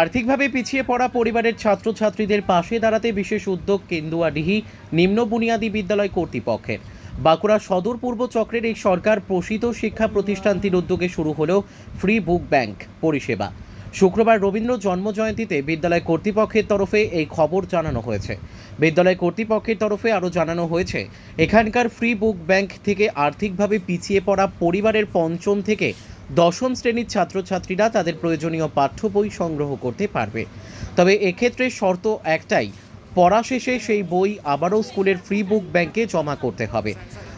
আর্থিকভাবে পিছিয়ে পড়া পরিবারের ছাত্রছাত্রীদের পাশে দাঁড়াতে বিশেষ উদ্যোগ কেন্দুয়াডিহি নিম্ন বুনিয়াদী বিদ্যালয় কর্তৃপক্ষের। বাঁকুড়া সদর পূর্ব চক্রের এই সরকার প্রসিত শিক্ষা প্রতিষ্ঠানটির উদ্যোগে শুরু হলো ফ্রি বুক ব্যাংক পরিষেবা। শুক্রবার রবীন্দ্র জন্মজয়ন্তীতে বিদ্যালয় কর্তৃপক্ষের তরফে এই খবর জানানো হয়েছে। বিদ্যালয় কর্তৃপক্ষের তরফে আরও জানানো হয়েছে, এখানকার ফ্রি বুক ব্যাংক থেকে আর্থিকভাবে পিছিয়ে পড়া পরিবারের পঞ্চম থেকে দশম শ্রেণির ছাত্রছাত্রীরা তাদের প্রয়োজনীয় পাঠ্য বই সংগ্রহ করতে পারবে। তবে এক্ষেত্রে শর্ত একটাই, পড়া শেষে সেই বই আবারও স্কুলের ফ্রি বুক ব্যাংকে জমা করতে হবে।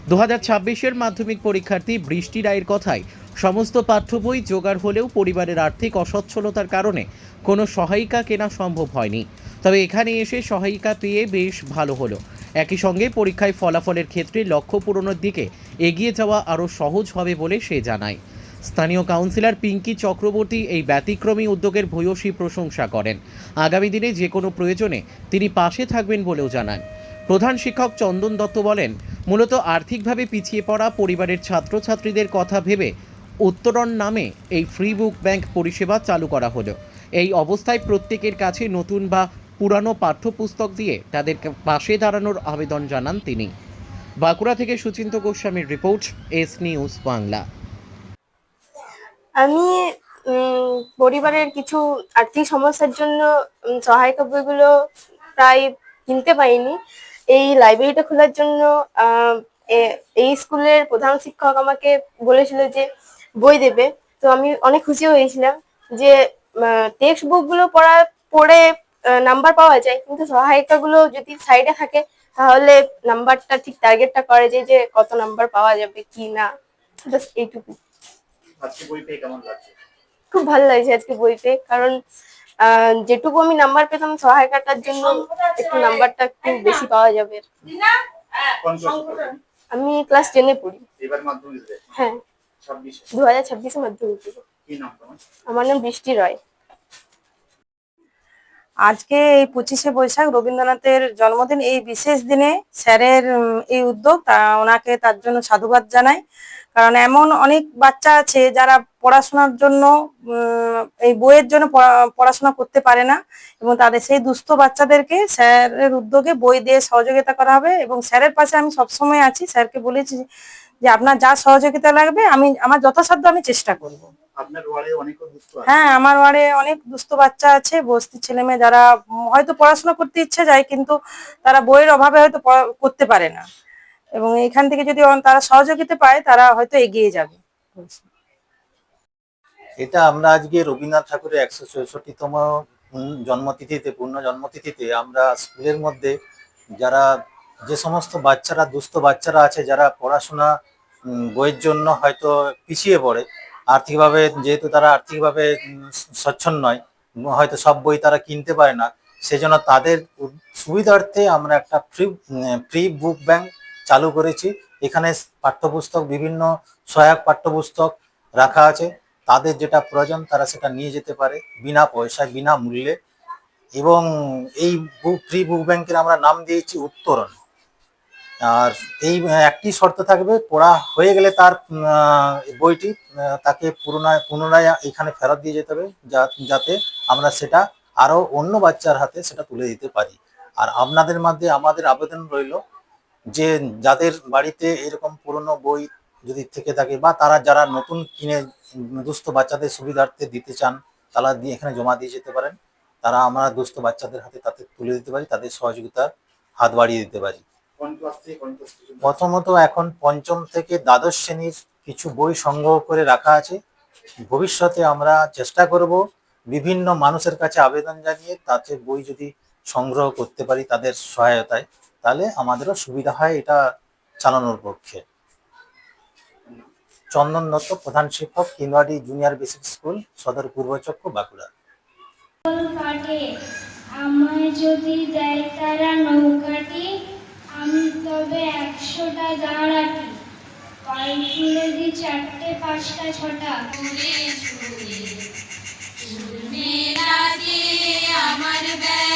দু হাজার ছাব্বিশের মাধ্যমিক পরীক্ষার্থী বৃষ্টি রায়ের কথায়, সমস্ত পাঠ্য বই জোগাড় হলেও পরিবারের আর্থিক অসচ্ছলতার কারণে কোনো সহায়িকা কেনা সম্ভব হয়নি। তবে এখানে এসে সহায়িকা পেয়ে বেশ ভালো হলো। একই সঙ্গে পরীক্ষায় ফলাফলের ক্ষেত্রে লক্ষ্য পূরণের দিকে এগিয়ে যাওয়া আরও সহজ হবে বলে সে জানায়। স্থানীয় কাউন্সিলর পিঙ্কি চক্রবর্তী এই ব্যতিক্রমী উদ্যোগের ভূয়সী প্রশংসা করেন। আগামী দিনে যে কোনো প্রয়োজনে তিনি পাশে থাকবেন বলেও জানান। প্রধান শিক্ষক চন্দন দত্ত বলেন, মূলত আর্থিকভাবে পিছিয়ে পড়া পরিবারের ছাত্রছাত্রীদের কথা ভেবে উত্তরণ নামে এই ফ্রি বুক ব্যাংক পরিষেবা চালু করা হলো। এই অবস্থায় প্রত্যেকের কাছে নতুন বা পুরানো পাঠ্যপুস্তক দিয়ে তাদের পাশে দাঁড়ানোর আবেদন জানান তিনি। বাঁকুড়া থেকে সুচিন্ত গোস্বামীর রিপোর্ট, এস নিউজ বাংলা। আমি পরিবারের কিছু আর্থিক সমস্যার জন্য সহায়িকা বইগুলো প্রায় কিনতে পারিনি। এই লাইব্রেরিটা খোলার জন্য এই স্কুলের প্রধান শিক্ষক আমাকে বলেছিল যে বই দেবে। তো আমি অনেক খুশি হয়েছিলাম যে টেক্সট বুকগুলো পড়া, পড়ে নাম্বার পাওয়া যায়। কিন্তু সহায়িকাগুলো যদি সাইডে থাকে, তাহলে নাম্বারটা ঠিক টার্গেটটা করে যে কত নাম্বার পাওয়া যাবে, কি না। এইটুকু। আজকে বই পেয়ে কেমন লাগছে? খুব ভালো লাগছে আজকে বই পেয়ে কারণ আহ, যেটুকু আমি নাম্বার পেতাম সহায়িকাটার জন্য একটু নাম্বারটা একটু বেশি পাওয়া যাবে। পড়বেন? আমি ক্লাস টেনে পড়ি। এবার মাধ্যমিক হ্যাঁ। দু হাজার ছাব্বিশে মাধ্যমিক। কি নাম তোমার? আমার নাম বৃষ্টি রয়। আজকে এই পঁচিশে বৈশাখ রবীন্দ্রনাথের জন্মদিন। এই বিশেষ দিনে স্যারের এই উদ্যোগ, তা ওনাকে তার জন্য সাধুবাদ জানাই। কারণ এমন অনেক বাচ্চা আছে যারা পড়াশোনার জন্য এই বইয়ের জন্য পড়া- পড়াশোনা করতে পারে না। এবং তাদের সেই দুস্থ বাচ্চাদেরকে স্যারের উদ্যোগে বই দিয়ে সহযোগিতা করা হবে। এবং স্যারের পাশে আমি সবসময় আছি। স্যারকে বলেছি যে, আপনার যা সহযোগিতা লাগবে, আমি, আমার যথাসাধ্য আমি চেষ্টা করব। আপনার ওয়ার্ডে অনেক দুস্থ আছে। হ্যাঁ আমার ওয়ার্ডে অনেক দুস্থ বাচ্চা আছে বস্তি ছেলে মেয়ে যারা হয়তো পড়াশোনা করতে ইচ্ছে যায় কিন্তু তারা বইয়ের অভাবে হয়তো পড়া- করতে পারে না। এবং এখান থেকে যদি তারা সহযোগিতা পায় তারা হয়তো এগিয়ে যাবে। এটা আমরা আজকে রবীন্দ্রনাথ ঠাকুরের একশো চৌষট্টিতম জন্মতিথিতে পূর্ণ জন্মতিথিতে আমরা স্কুলের মধ্যে যারা যে সমস্ত বাচ্চারা দুস্থ বাচ্চারা আছে যারা পড়াশোনা বইয়ের জন্য হয়তো পিছিয়ে পড়ে আর্থিকভাবে, যেহেতু তারা আর্থিকভাবে সচ্ছল নয়, হয়তো সব বই তারা কিনতে পারে না, সেজন্য তাদের সুবিধার্থে আমরা একটা ফ্রি ফ্রি বুক ব্যাংক চালু করেছি। এখানে পাঠ্যপুস্তক, বিভিন্ন সহায়ক পাঠ্যপুস্তক রাখা আছে। তাদের যেটা প্রয়োজন, তারা সেটা নিয়ে যেতে পারে, বিনা পয়সায়, বিনা মূল্যে। এবং এই বুক ফ্রি বুক ব্যাংকের আমরা নাম দিয়েছি উত্তরণ। আর এই একটি শর্ত থাকবে, পড়া হয়ে গেলে তার বইটি তাকে পুনরায় পুনরায় এখানে ফেরত দিয়ে যেতে হবে যাতে আমরা সেটা আরও অন্য বাচ্চার হাতে সেটা তুলে দিতে পারি। আর আপনাদের মধ্যে আমাদের আবেদন রইল যে যাদের বাড়িতে এরকম পুরনো বই যদি থেকে থাকে বা তারা যারা নতুন কিনে দুস্থ বাচ্চাদের সুবিধার্থে দিতে চান, তারা দিয়ে এখানে জমা দিয়ে যেতে পারেন। তারা আমরা দুস্থ বাচ্চাদের হাতে তাতে তুলে দিতে পারি, তাদের সহযোগিতার হাত বাড়িয়ে দিতে পারি। প্রথমত এখন পঞ্চম থেকে দ্বাদশ শ্রেণির কিছু বই সংগ্রহ করে রাখা আছে। ভবিষ্যতে আমরা চেষ্টা করব বিভিন্ন মানুষের কাছে আবেদন জানিয়ে তাতে বই যদি সংগ্রহ করতে পারি তাদের সহায়তায়, তাহলে আমাদেরও সুবিধা হয় এটা চালানোর পক্ষে। চন্দন দত্ত, প্রধান শিক্ষক কিনওয়াডি জুনিয়র বেসিক স্কুল, সদর পূর্বচক্র বাঁকুড়া। আমায় যদি দেয় তারা নৌকাটি আমি তবে একশোটা দাঁড়াটি পাই তুলে দি চারটে পাঁচটা ছটা। আমার বেলা